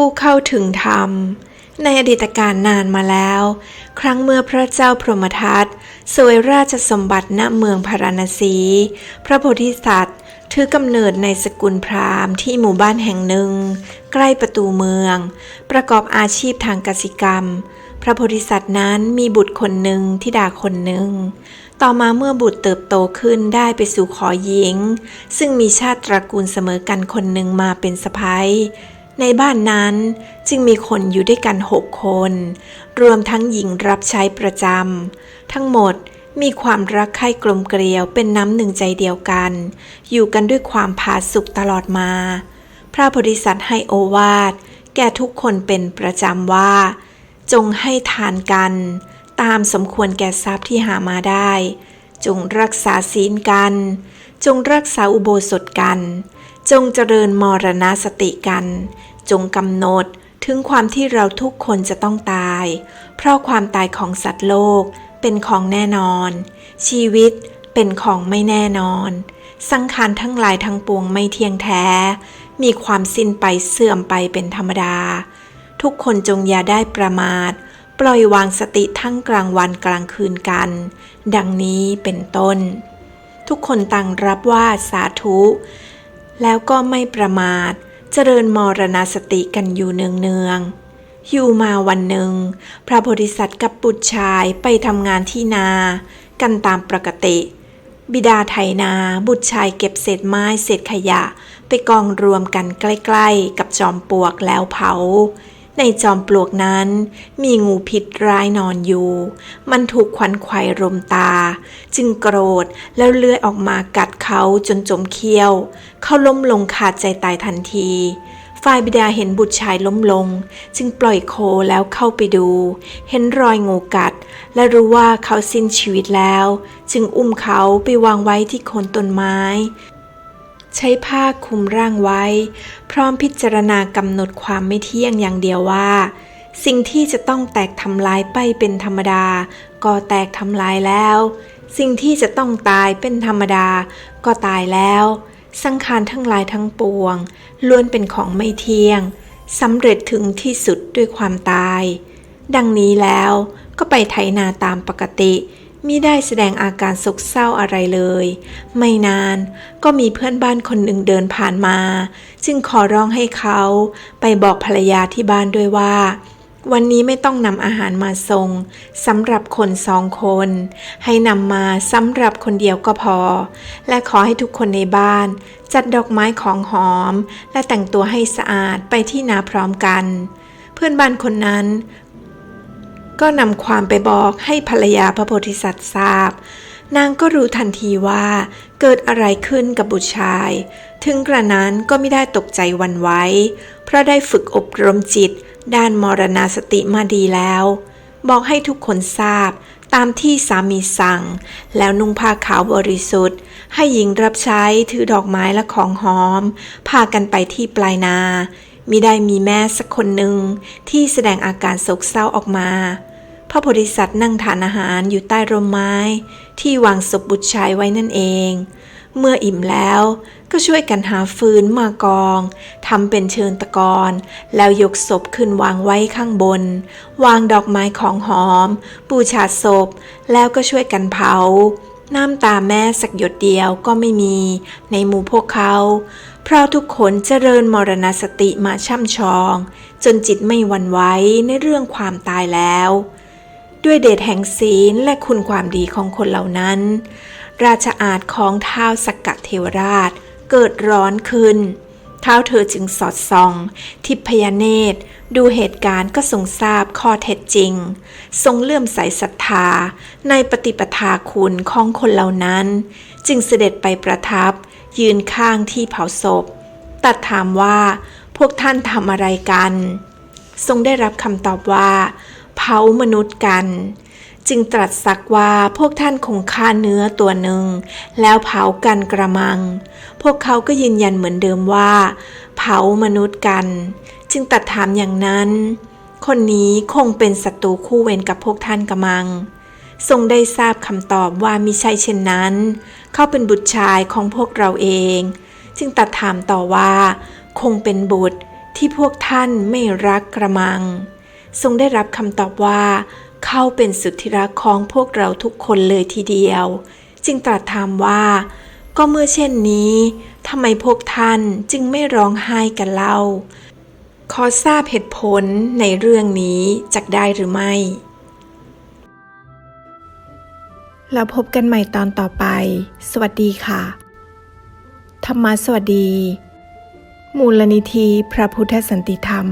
ผู้เข้าถึงธรรม ในอดีตการนานมาแล้ว ครั้งเมื่อพระเจ้าพรหมทัตสวยราชสมบัติณเมืองพาราณสี พระโพธิสัตว์ถือกำเนิดในสกุลพราหมณ์ที่หมู่บ้านแห่งหนึ่ง ใกล้ประตูเมือง ประกอบอาชีพทางกสิกรรม พระโพธิสัตว์นั้นมีบุตรคนหนึ่งทิดาคนหนึ่ง ต่อมาเมื่อบุตรเติบโตขึ้นได้ไปสู่ขอหญิง ซึ่งมีชาติตระกูลเสมอกันคนหนึ่งมาเป็นสะพ้ย ในบ้านนั้นจึงมีคนอยู่ด้วยกันหกคน รวมทั้งหญิงรับใช้ประจำ ทั้งหมดมีความรักใคร่กลมเกลียวเป็นน้ำหนึ่งใจเดียวกัน อยู่กันด้วยความผาสุกตลอดมา พระโพธิสัตว์ให้โอวาท แก่ทุกคนเป็นประจำว่า จงให้ทานกัน ตามสมควรแก่ทรัพย์ที่หามาได้ จงรักษาศีลกัน จงรักษาอุโบสถกัน จงเจริญมรณสติกัน จงกำหนดถึงความที่เราทุกคนจะต้องตาย เพราะความตายของสัตว์โลกเป็นของแน่นอน ชีวิตเป็นของไม่แน่นอน สังขารทั้งหลายทั้งปวงไม่เที่ยงแท้ มีความสิ้นไปเสื่อมไปเป็นธรรมดา ทุกคนจงอย่าได้ประมาท ปล่อยวางสติทั้งกลางวันกลางคืนกัน ดังนี้เป็นต้น ทุกคนต่างรับว่าสาธุ แล้วก็ไม่ประมาท เจริญมรณาสติกันอยู่เนืองๆอยู่มาวันหนึ่ง พระโพธิสัตว์กับบุตรชายไปทำงานที่นา กันตามปกติ บิดาไถนาบุตรชายเก็บเศษไม้เศษขยะ ไปกองรวมกันใกล้ ๆ กับจอมปลวกแล้วเผา ในจอมปลวกนั้นมีงูพิษร้ายนอนอยู่ มันถูกควันไขวรมตา จึงโกรธแล้วเลื้อยออกมากัดเขาจนจมเขี้ยว เขาล้มลงขาดใจตายทันที ฝ่ายบิดาเห็นบุตรชายล้มลง จึงปล่อยโคแล้วเข้าไปดู เห็นรอยงูกัด และรู้ว่าเขาสิ้นชีวิตแล้ว จึงอุ้มเขาไปวางไว้ที่โคนต้นไม้ ใช้ผ้าคลุมร่างไว้ พร้อมพิจารณากำหนดความไม่เที่ยงอย่างเดียวว่า สิ่งที่จะต้องแตกทำลายไปเป็นธรรมดา ก็แตกทำลายแล้ว สิ่งที่จะต้องตายเป็นธรรมดา ก็ตายแล้ว สังขารทั้งหลายทั้งปวงล้วนเป็นของไม่เที่ยงสำเร็จถึงที่สุดด้วยความตาย ดังนี้แล้วก็ไปไถนาตามปกติ มิได้แสดงอาการโศกเศร้าอะไรเลย ไม่นานก็มีเพื่อนบ้านคนหนึ่งเดินผ่านมา จึงขอร้องให้เขาไปบอกภรรยาที่บ้านด้วยว่า วันนี้ไม่ต้องนำอาหารมาส่งสำหรับคนสองคน ให้นำมาสำหรับคนเดียวก็พอ และขอให้ทุกคนในบ้าน จัดดอกไม้ของหอม และแต่งตัวให้สะอาดไปที่นาพร้อมกันเพื่อนบ้านคนนั้น ก็นำความไปบอกให้ภรรยาพระโพธิสัตว์ทราบ นางก็รู้ทันทีว่าเกิดอะไรขึ้นกับบุตรชาย ถึงกระนั้นก็ไม่ได้ตกใจวันไหวเพราะได้ฝึกอบรมจิต ด้านมรณาสติมาดีแล้ว บอกให้ทุกคนทราบตามที่สามีสั่ง แล้วนุ่งผ้าขาวบริสุทธิ์ ให้หญิงรับใช้ถือดอกไม้และของหอม พากันไปที่ปลายนา มิได้มีแม่สักคนหนึ่งที่แสดงอาการโศกเศร้าออกมา พระโพธิสัตว์นั่งทานอาหารอยู่ใต้ร่มไม้ ที่วางศพบุตรชายไว้นั่นเอง เมื่ออิ่มแล้วก็ช่วยกันหาฟืนมากองทำเป็นเชิญตะกอนแล้วยกศพขึ้นวางไว้ข้างบน วางดอกไม้ของหอมบูชาศพ แล้วก็ช่วยกันเผา น้ำตาแม่สักหยดเดียวก็ไม่มีในหมู่พวกเขา เพราะทุกคนเจริญมรณสติมาช่ำชอง จนจิตไม่หวั่นไหวในเรื่องความตายแล้ว ด้วยเดชแห่งศีลและคุณความดีของคนเหล่านั้น ราชอาณของท้าวสกกะเทวราชเกิดร้อนขึ้น เท้าเธอจึงสอดส่อง ทิพยเนตร ดูเหตุการณ์ก็ทรงทราบข้อเท็จจริง ทรงเลื่อมใสศรัทธาในปฏิปทาคุณของคนเหล่านั้น จึงเสด็จไปประทับ ยืนข้างที่เผาศพ ตัดถามว่าพวกท่านทำอะไรกัน ทรงได้รับคำตอบว่า เผามนุษย์กัน จึงตรัสสักว่าพวกท่านคงฆ่าเนื้อตัวหนึ่ง แล้วเผากันกระมัง พวกเขาก็ยืนยันเหมือนเดิมว่า เผามนุษย์กัน จึงตัดถามอย่างนั้น คนนี้คงเป็นศัตรูคู่เวรกับพวกท่านกระมัง ทรงได้ทราบคำตอบว่ามิใช่เช่นนั้น เขาเป็นบุตรชายของพวกเราเอง จึงตัดถามต่อว่า คงเป็นบุตรที่พวกท่านไม่รักกระมัง ทรงได้รับคำตอบว่า เขาเป็นสุดที่รักของพวกเราทุกคนเลยทีเดียว จึงตรัสถามว่า ก็เมื่อเช่นนี้ทำไมพวกท่านจึงไม่ร้องไห้กันเล่า อทราบเหตุผลในเรื่องนี้จักได้หรือไม่ แล้วพบกันใหม่ตอนต่อไป สวัสดีค่ะ ธรรมะสวัสดี มูลนิธิพระพุทธสันติธรรม